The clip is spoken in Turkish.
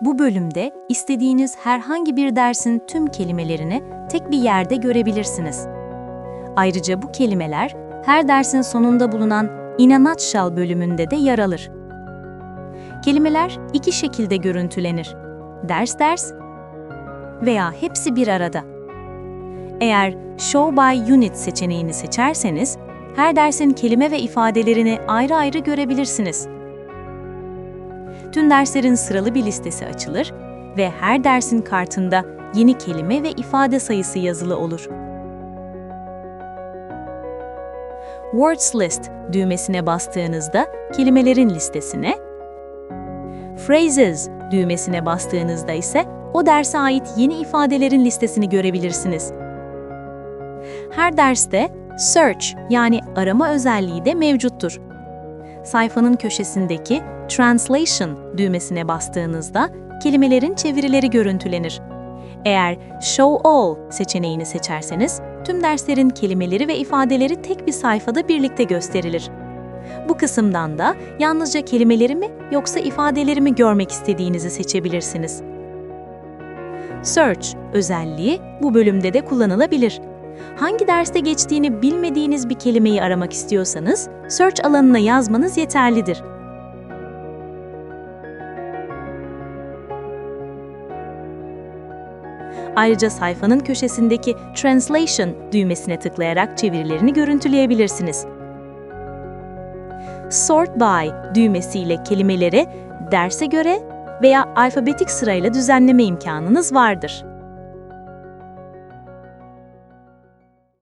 Bu bölümde istediğiniz herhangi bir dersin tüm kelimelerini tek bir yerde görebilirsiniz. Ayrıca bu kelimeler her dersin sonunda bulunan In a Nutshell bölümünde de yer alır. Kelimeler iki şekilde görüntülenir. Ders ders veya hepsi bir arada. Eğer Show by Unit seçeneğini seçerseniz, her dersin kelime ve ifadelerini ayrı ayrı görebilirsiniz. Tüm derslerin sıralı bir listesi açılır ve her dersin kartında yeni kelime ve ifade sayısı yazılı olur. Words List düğmesine bastığınızda kelimelerin listesine, Phrases düğmesine bastığınızda ise o derse ait yeni ifadelerin listesini görebilirsiniz. Her derste Search yani arama özelliği de mevcuttur. Sayfanın köşesindeki Translation düğmesine bastığınızda kelimelerin çevirileri görüntülenir. Eğer Show All seçeneğini seçerseniz tüm derslerin kelimeleri ve ifadeleri tek bir sayfada birlikte gösterilir. Bu kısımdan da yalnızca kelimeleri mi yoksa ifadeleri mi görmek istediğinizi seçebilirsiniz. Search özelliği bu bölümde de kullanılabilir. Hangi derste geçtiğini bilmediğiniz bir kelimeyi aramak istiyorsanız, search alanına yazmanız yeterlidir. Ayrıca sayfanın köşesindeki Translation düğmesine tıklayarak çevirilerini görüntüleyebilirsiniz. Sort by düğmesiyle kelimeleri derse göre veya alfabetik sırayla düzenleme imkanınız vardır.